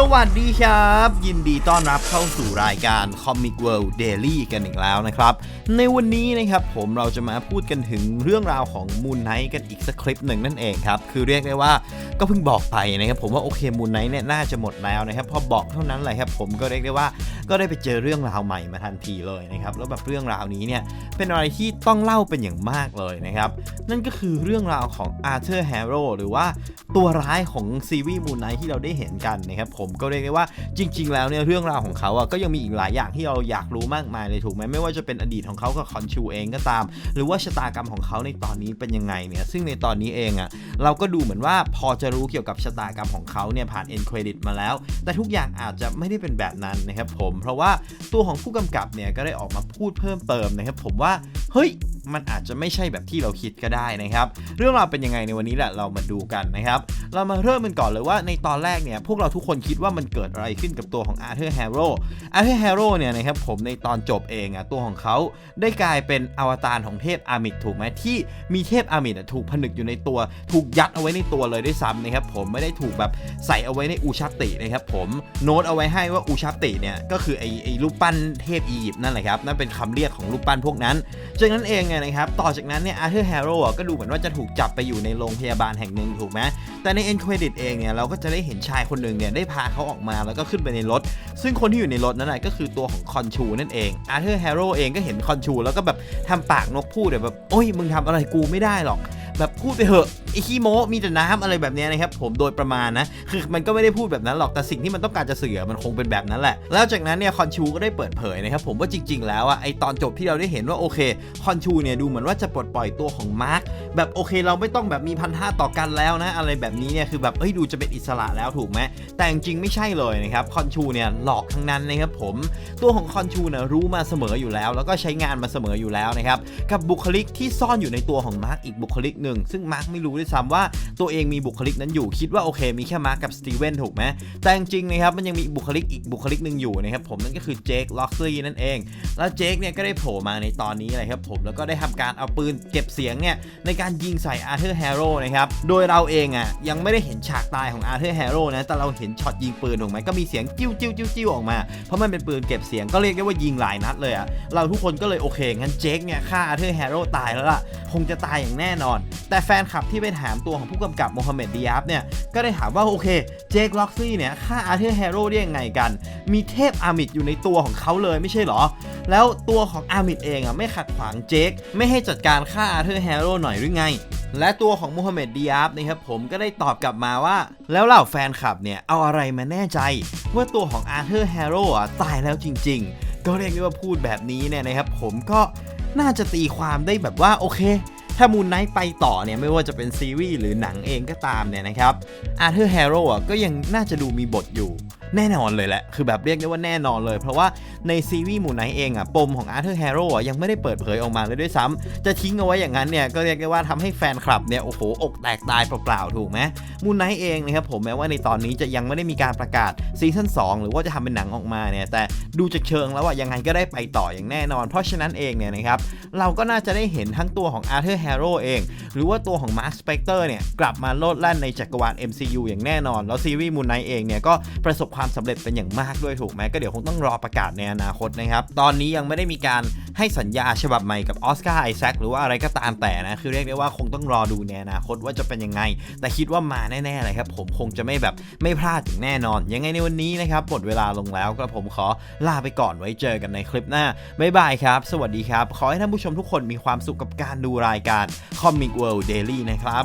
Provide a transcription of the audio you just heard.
สวัสดีครับ ยินดีต้อนรับเข้าสู่รายการ Comic World Daily กันอีกแล้วนะครับ ในวันนี้นะครับผมเราจะมาพูดกันถึงเรื่องราวของ Moon Knight กันอีกสักคลิปหนึ่งนั่นเองครับ คือเรียกได้ว่า ก็เพิ่งบอกไปนะครับผมว่าโอเค Moon Knight เนี่ยน่าจะหมดแล้วนะครับพอบอกเท่านั้นแหละครับผมก็เรียกได้ว่าก็ได้ไปเจอเรื่องราวใหม่มาทันทีเลยนะครับแล้วแบบเรื่องราวนี้เนี่ยเป็นอะไรที่ต้องเล่าเป็นอย่างมากเลยนะครับนั่นก็คือเรื่องราวของอาร์เธอร์แฮร์โรหรือว่าตัวร้ายของซีรีส์มูนไนที่เราได้เห็นกันนะครับผมก็เรียกได้ว่าจริง ๆ แล้วเนี่ยเรื่องราวของเขาอะก็ยังมีอีกหลายอย่างที่เราอยากรู้มากมายเลยถูกไหมไม่ว่าจะเป็นอดีตของเขากับคอนชูเองก็ตาม หรือว่าชะตากรรมของเขาในตอนนี้เป็นยังไงเนี่ยซึ่งในตอนนี้เองอะเราก็ดูเหมือนว่าพอจะรู้เกี่ยวกับชะตากรรมของเขาเนี่ยผ่านเอ็นเครดิตมาแล้ว แต่ทุกอย่างอาจจะไม่ได้เป็นแบบนั้นนะครับผม เพราะว่าตัวของผู้กำกับเนี่ยก็ได้ออกมาพูดเพิ่มเติมนะครับผมว่า เฮ้ย มันอาจจะไม่ใช่แบบที่เราคิดก็ได้นะครับ เรื่องราวเป็นยังไงในวันนี้แหละเรามาดูกันนะครับ เรามาเริ่มกันก่อนเลยว่าในตอนแรกเนี่ยพวกเราทุกคนคิดว่ามันเกิดอะไรขึ้นกับตัวของอาร์เธอร์แฮร์โร่อาร์เธอร์แฮร์โร่เนี่ยนะครับผมในตอนจบเองอะตัวของเขาได้กลายเป็นอวตารของเทพอามิดถูกไหมที่มีเทพอามิดถูกผนึกอยู่ในตัว ถูกยัดเอาไว้ในตัวเลยด้วยซ้ำนะครับผมไม่ได้ถูกแบบใส่เอาไว้ในอูชัตตินะครับผมโน้ตเอาไว้ให้ว่าอูชัตติเนี่ยก็คือไอ้ไอ้รูปปั้นเทพอียิปต์นั่นแหละครับนั่นเป็นคำเรียกของรูปปั้นพวกนั้นจากนั้นเองเนี่ยนะครับต่อจากนั้นเนี่ยอาร์เธอร์แฮร์โร่ก็ดูเหมือนว่าจะถูกจับไปอยู่ในโรงพยาบาลแห่งหนึ่งถูกไหมแต่ในเอ็นเครดิตเองเนี่ยเราก็จะได้เห็นชายคนหนึ่งเนี่ยได้พาเขาออกมาแล้วก็ขึ้นไปในรถ ซึ่งคนที่อยู่ในรถนั้นก็คือตัวของคอนชูนั่นเองอาร์เธอร์แฮร์โร่เองก็เห็นคอนชู แล้วก็แบบทำปากนกพูดแบบโอ้ยมึงทำอะไรกูไม่ได้หรอก แบบพูดไปเหอะไอขี้โมมีแต่น้ำอะไรแบบเนี้ยนะครับผมโดยประมาณนะคือมันก็ไม่ได้พูดแบบนั้นหรอกแต่สิ่งที่มันต้องการจะสื่อมันคงเป็นแบบนั้นแหละ แล้วจากนั้นเนี่ยคอนชูก็ได้เปิดเผยนะครับผมว่าจริง ๆ แล้วอะไอตอนจบที่เราได้เห็นว่าโอเคคอนชูเนี่ยดูเหมือนว่าจะปลดปล่อยตัวของมาร์ค แบบโอเคเราไม่ต้องแบบมีพันธะต่อกันแล้วนะ อะไรแบบนี้เนี่ยคือแบบเอ้ยดูจะเป็นอิสระแล้วถูกไหมแต่จริงๆไม่ใช่เลยนะครับคอนชูเนี่ยหลอกทั้งนั้นนะครับผมตัวของคอนชูเนี่ยรู้มาเสมออยู่แล้ว แล้วก็ใช้งานมาเสมออยู่แล้วนะครับกับบุคลิกที่ซ่อนอยู่ในตัวของมาร์คอีกบุคลิกหนึ่งซึ่งมาร์คไม่รู้ด้วยซ้ำว่าตัวเองมีบุคลิกนั้นอยู่คิดว่าโอเค มีแค่มาร์คกับสตีเวนถูกไหมแต่จริงๆนะครับมันยังมีบุคลิกอีกบุคลิกหนึ่งอยู่นะครับผมนั่นก็คือเจคล็อกซี่นั่นเอง แล้วเจคเนี่ยก็ได้โผล่มาในตอนนี้เลยครับผมแล้วก็ได้ทำการเอาปืนเก็บเสียงเนี่ยในการยิงใส่อาร์เธอร์แฮร์โร่นะครับ โดยเราเองอะยังไม่ได้เห็นฉากตายของอาร์เธอร์แฮร์โร่นะ แต่เราเห็นช็อตยิงปืนถูกไหมก็มีเสียงจิ้วจิ้วจิ้วจิ้วออกมา เพราะมันเป็นปืนเก็บเสียงก็เรียกได้ว่ายิงหลายนัดเลยอะ เราทุกคนก็เลยโอเค งั้นเจคเนี่ยฆ่าอาร์เธอร์แฮร์โร่ตายแล้วล่ะ คงจะตายอย่างแน่นอน แต่แฟนคลับที่ไปถามตัวของผู้กำกับโมฮัมเหม็ดดิยาบเนี่ย ก็ได้ถามว่าโอเค เจคล็อกซี่เนี่ยฆ่าอาร์เธอร์แฮร์โร่ได้ยังไงกัน มีเทพอามิดอยู่ในตัวของเขาเลยไม่ใช่หรอ แล้วตัวของอามิดเองอะไม่ขัดขวางเจคไม่ให้จัดการฆ่าอาร์เธอร์แฮร์โร่หน่อยหรือไง และตัวของมูฮัมเหม็ดดิยาบนะครับผมก็ได้ตอบกลับมาว่า แล้วเหล่าแฟนคลับเนี่ยเอาอะไรมาแน่ใจ ว่าตัวของอาร์เธอร์แฮร์โร่อะตายแล้วจริง ๆ ก็เรียกได้ว่าพูดแบบนี้เนี่ยนะครับผมก็น่าจะตีความได้แบบว่าโอเคถ้ามูนไนท์ไปต่อเนี่ยไม่ว่าจะเป็นซีรีส์หรือหนังเองก็ตามเนี่ยนะครับอาร์เธอร์แฮร์โร่ก็ยังน่าจะดูมีบทอยู่ แน่นอนเลยแหละ คือแบบเรียกได้ว่าแน่นอนเลย เพราะว่าในซีรีส์มูนไนเองอะ ปมของอาร์เธอร์แฮร์โร่อะยังไม่ได้เปิดเผยออกมาเลยด้วยซ้ำจะทิ้งเอาไว้อย่างนั้นเนี่ย ก็เรียกได้ว่าทำให้แฟนคลับเนี่ย โอ้โห อกแตกตายเปล่าๆ ถูกไหมมูนไนเองนะครับผมแม้ว่าในตอนนี้จะยังไม่ได้มีการประกาศซีซั่น2หรือว่าจะทำเป็นหนังออกมาเนี่ย แต่ดูจากเชิงแล้วว่ายังไงก็ได้ไปต่ออย่างแน่นอน เพราะฉะนั้นเองเนี่ยนะครับเราก็น่าจะได้เห็นทั้งตัวของอาร์เธอร์แฮร์โร่เอง หรือว่าตัวของมาร์คสเปกเตอร์เนี่ยกลับมาโลดแล่นในจักรวาล MCU อย่างแน่นอน แล้วซีรีส์มูนไนเองเนี่ยก็ประสบความสำเร็จเป็นอย่างมากด้วยถูกไหมก็เดี๋ยวคงต้องรอประกาศในอนาคตนะครับ ตอนนี้ยังไม่ได้มีการให้สัญญาฉบับใหม่กับออสการ์ไอแซคหรือว่าอะไรก็ตามแต่นะคือเรียกได้ว่าคงต้องรอดูในอนาคตว่าจะเป็นยังไง แต่คิดว่ามาแน่ๆเลยครับผมคงจะไม่แบบไม่พลาดอย่างแน่นอน ยังไงในวันนี้นะครับหมดเวลาลงแล้วก็ผมขอลาไปก่อนไว้เจอกันในคลิปหน้าบ๊ายบายครับ สวัสดีครับ ขอให้ท่านผู้ชมทุกคนมีความสุขกับการดูรายการ Comic World Daily นะครับ